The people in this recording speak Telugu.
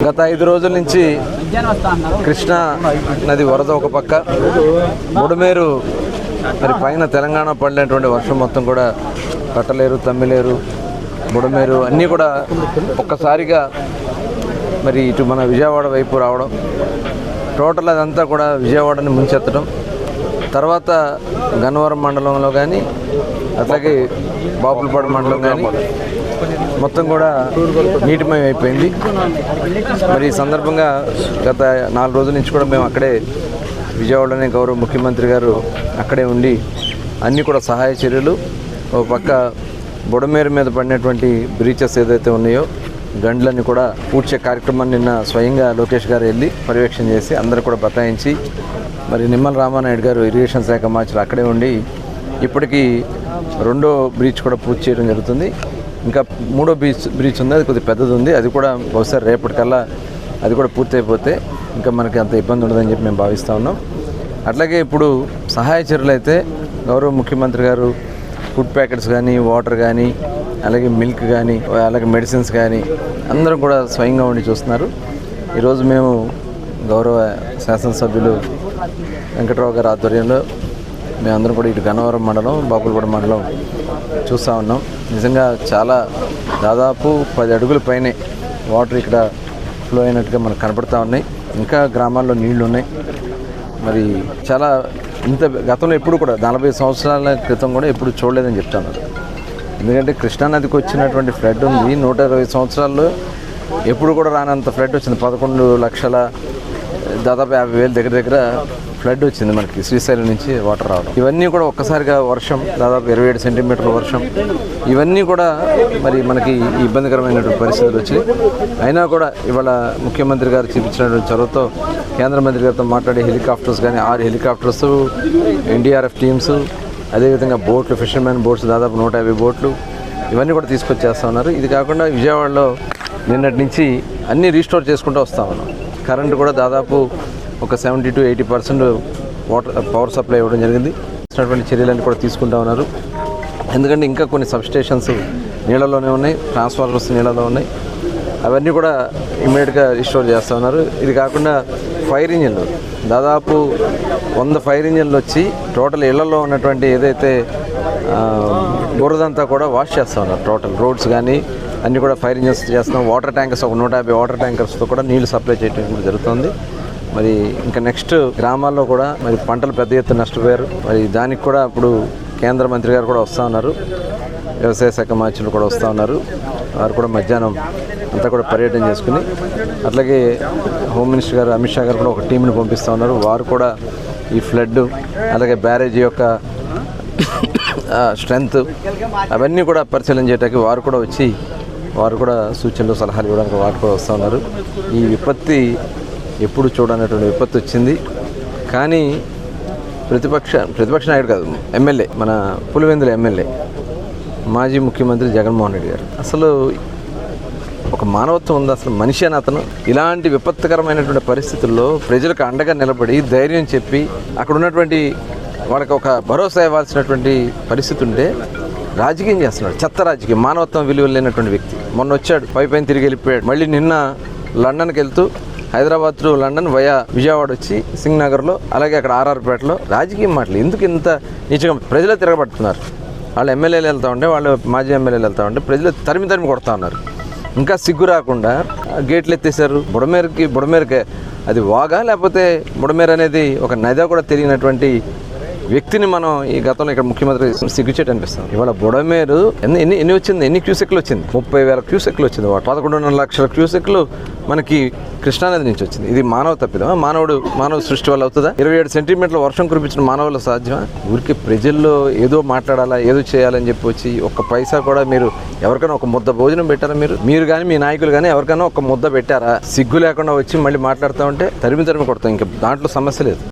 గత ఐదు రోజుల నుంచి కృష్ణా నది వరద ఒక పక్క బుడమేరు మరి పైన తెలంగాణ పడినటువంటి వర్షం మొత్తం కూడా కట్టలేరు తమ్మిలేరు బుడమేరు అన్నీ కూడా ఒక్కసారిగా మరి ఇటు మన విజయవాడ వైపు రావడం టోటల్ అదంతా కూడా విజయవాడని ముంచెత్తడం తర్వాత గన్నవరం మండలంలో కానీ అట్లాగే బాపులపాడు మండలం కానీ మొత్తం కూడా నీటిమయం అయిపోయింది. మరి ఈ సందర్భంగా గత నాలుగు రోజుల నుంచి కూడా మేము అక్కడే విజయవాడలోనే గౌరవ ముఖ్యమంత్రి గారు అక్కడే ఉండి అన్నీ కూడా సహాయ చర్యలు ఒక పక్క బుడమేరు మీద పడినటువంటి బ్రీచెస్ ఏదైతే ఉన్నాయో గండ్లన్నీ కూడా పూడ్చే కార్యక్రమాన్ని నిన్న స్వయంగా లోకేష్ గారు వెళ్ళి పర్యవేక్షణ చేసి అందరూ కూడా బతాయించి మరి నిమ్మల రామానాయుడు గారు ఇరిగేషన్ శాఖ మార్చులు అక్కడే ఉండి ఇప్పటికీ రెండో బ్రీచ్ కూడా పూర్తి చేయడం జరుగుతుంది. ఇంకా మూడో బీచ్ బ్రీచ్ ఉంది అది కొద్దిగా పెద్దది ఉంది. అది కూడా బహుశా రేపటికల్లా అది కూడా పూర్తయిపోతే ఇంకా మనకి అంత ఇబ్బంది ఉండదని చెప్పి మేము భావిస్తూ ఉన్నాం. అట్లాగే ఇప్పుడు సహాయ చర్యలు అయితే గౌరవ ముఖ్యమంత్రి గారు ఫుడ్ ప్యాకెట్స్ కానీ వాటర్ కానీ అలాగే మిల్క్ కానీ అలాగే మెడిసిన్స్ కానీ అందరం కూడా స్వయంగా ఉండి చూస్తున్నారు. ఈరోజు మేము గౌరవ శాసనసభ్యులు వెంకట్రావు గారి ఆధ్వర్యంలో మేమందరం కూడా ఇటు గన్నవరం మండలం బాపులపూడి మండలం చూస్తూ ఉన్నాం. నిజంగా చాలా దాదాపు పది అడుగుల పైనే వాటర్ ఇక్కడ ఫ్లో అయినట్టుగా మనకు కనపడతా ఉన్నాయి. ఇంకా గ్రామాల్లో నీళ్ళు ఉన్నాయి. మరి చాలా ఇంత గతంలో ఎప్పుడు కూడా నలభై సంవత్సరాల క్రితం కూడా ఎప్పుడు చూడలేదని చెప్తాను ఎందుకంటే కృష్ణానదికి వచ్చినటువంటి ఫ్లడ్ ఉంది. నూట ఇరవై సంవత్సరాల్లో ఎప్పుడు కూడా రానంత ఫ్లడ్ వచ్చింది. పదకొండు లక్షల దాదాపు యాభై వేలు దగ్గర దగ్గర ఫ్లడ్ వచ్చింది మనకి శ్రీశైలం నుంచి వాటర్ రావడం. ఇవన్నీ కూడా ఒక్కసారిగా వర్షం దాదాపు ఇరవై ఏడు సెంటీమీటర్ల వర్షం. ఇవన్నీ కూడా మరి మనకి ఇబ్బందికరమైనటువంటి పరిస్థితులు వచ్చాయి. అయినా కూడా ఇవాళ ముఖ్యమంత్రి గారు చూపించినటువంటి చొరవతో కేంద్ర మంత్రి గారితో మాట్లాడే హెలికాప్టర్స్ కానీ ఆరు హెలికాప్టర్స్ ఎన్డీఆర్ఎఫ్ టీమ్స్ అదేవిధంగా బోట్లు ఫిషర్మెన్ బోట్స్ దాదాపు నూట యాభై బోట్లు ఇవన్నీ కూడా తీసుకొచ్చేస్తా ఉన్నారు. ఇది కాకుండా విజయవాడలో నిన్నటి నుంచి అన్నీ రీస్టోర్ చేసుకుంటూ వస్తా ఉన్నాం. కరెంట్ కూడా దాదాపు ఒక seventy to eighty percent water power supply ఇవ్వడం జరిగింది. ఇచ్చినటువంటి చర్యలన్నీ కూడా తీసుకుంటా ఉన్నారు. ఎందుకంటే ఇంకా కొన్ని సబ్స్టేషన్స్ నీళ్ళలోనే ఉన్నాయి ట్రాన్స్ఫార్మర్స్ నీళ్ళలో ఉన్నాయి. అవన్నీ కూడా ఇమ్మీడియట్గా రిస్టోర్ చేస్తూ ఉన్నారు. ఇది కాకుండా ఫైర్ ఇంజిన్లు. దాదాపు వంద ఫైర్ ఇంజిన్లు వచ్చి టోటల్ ఇళ్ళలో ఉన్నటువంటి ఏదైతే బురదంతా కూడా వాష్ చేస్తూ ఉన్నారు. టోటల్ రోడ్స్ కానీ అన్నీ కూడా ఫైర్ ఇంజన్స్ చేస్తున్నాం. వాటర్ ట్యాంకర్స్ ఒక నూట యాభై వాటర్ ట్యాంకర్స్తో కూడా నీళ్ళు సప్లై చేయడం కూడా జరుగుతుంది. మరి ఇంకా నెక్స్ట్ గ్రామాల్లో కూడా మరి పంటలు పెద్ద ఎత్తున నష్టపోయారు. మరి దానికి కూడా ఇప్పుడు కేంద్ర మంత్రి గారు కూడా వస్తూ ఉన్నారు. వ్యవసాయ శాఖ మంత్రులు కూడా వస్తూ ఉన్నారు. వారు కూడా మధ్యాహ్నం అంతా కూడా పర్యటన చేసుకుని అట్లాగే హోమ్ మినిస్టర్ గారు అమిత్ షా గారు కూడా ఒక టీంని పంపిస్తూ ఉన్నారు. వారు కూడా ఈ ఫ్లడ్ అలాగే బ్యారేజ్ యొక్క స్ట్రెంగ్త్ అవన్నీ కూడా పరిశీలన చేయడానికి వారు కూడా వచ్చి వారు కూడా సూచనలు సలహాలు ఇవ్వడానికి వారు కూడా వస్తూ ఉన్నారు. ఈ విపత్తి ఎప్పుడు చూడనటువంటి విపత్తి వచ్చింది. కానీ ప్రతిపక్ష ప్రతిపక్ష నాయుడు కాదు ఎమ్మెల్యే మన పులివెందుల ఎమ్మెల్యే మాజీ ముఖ్యమంత్రి జగన్మోహన్ రెడ్డి గారు. అసలు ఒక మానవత్వం ఉంది అసలు మనిషి అని అతను ఇలాంటి విపత్తుకరమైనటువంటి పరిస్థితుల్లో ప్రజలకు అండగా నిలబడి ధైర్యం చెప్పి అక్కడ ఉన్నటువంటి వాళ్ళకి ఒక భరోసా ఇవ్వాల్సినటువంటి పరిస్థితి ఉంటే రాజకీయం చేస్తున్నాడు. చెత్త రాజకీయం మానవత్వం విలువలు లేనటువంటి వ్యక్తి. మొన్న వచ్చాడు పై పైన తిరిగి వెళ్ళిపోయాడు. మళ్ళీ నిన్న లండన్కి వెళ్తూ Hyderabad to London via Vijayawada వచ్చి సింగ్ నగర్లో అలాగే అక్కడ ఆర్ఆర్పేటలో రాజకీయం మాటలు. ఎందుకు ఇంత నిజంగా ప్రజలు తిరగబడుతున్నారు. వాళ్ళు ఎమ్మెల్యేలు వెళ్తూ ఉంటే వాళ్ళు మాజీ ఎమ్మెల్యేలు వెళ్తూ ఉంటే ప్రజలు తరిమి తరిమి కొడతా ఉన్నారు. ఇంకా సిగ్గు రాకుండా గేట్లు ఎత్తేసారు బుడమేరుకి బుడమేరుకే అది వాగా? లేకపోతే బుడమేరు అనేది ఒక నది కూడా తెలియనటువంటి వ్యక్తిని మనం ఈ గతంలో ఇక్కడ ముఖ్యమంత్రి సిగ్గుచేట్ అనిపిస్తుంది. ఇవాళ బుడమేరు ఎన్ని ఎన్ని వచ్చింది? ఎన్ని క్యూసెక్లు వచ్చింది? ముప్పై వేల క్యూసెక్లు వచ్చింది. వాటి పదకొండున్నర లక్షల క్యూసెక్లు మనకి కృష్ణానది నుంచి వచ్చింది. ఇది మానవ తప్పిదమా? మానవుడు మానవ సృష్టి వల్ల అవుతుందా? ఇరవై ఏడు సెంటీమీటర్ల వర్షం కురిపించిన మానవుల సాధ్యమా? ఊరికి ప్రజల్లో ఏదో మాట్లాడాలా ఏదో చేయాలని చెప్పి వచ్చి ఒక్క పైసా కూడా మీరు ఎవరికైనా ఒక ముద్ద భోజనం పెట్టారా మీరు? మీరు కానీ మీ నాయకులు కానీ ఎవరికైనా ఒక ముద్ద పెట్టారా? సిగ్గు లేకుండా వచ్చి మళ్ళీ మాట్లాడుతూ ఉంటే తరిమి తరిమి కొడతాం. ఇంకా దాంట్లో సమస్య లేదు.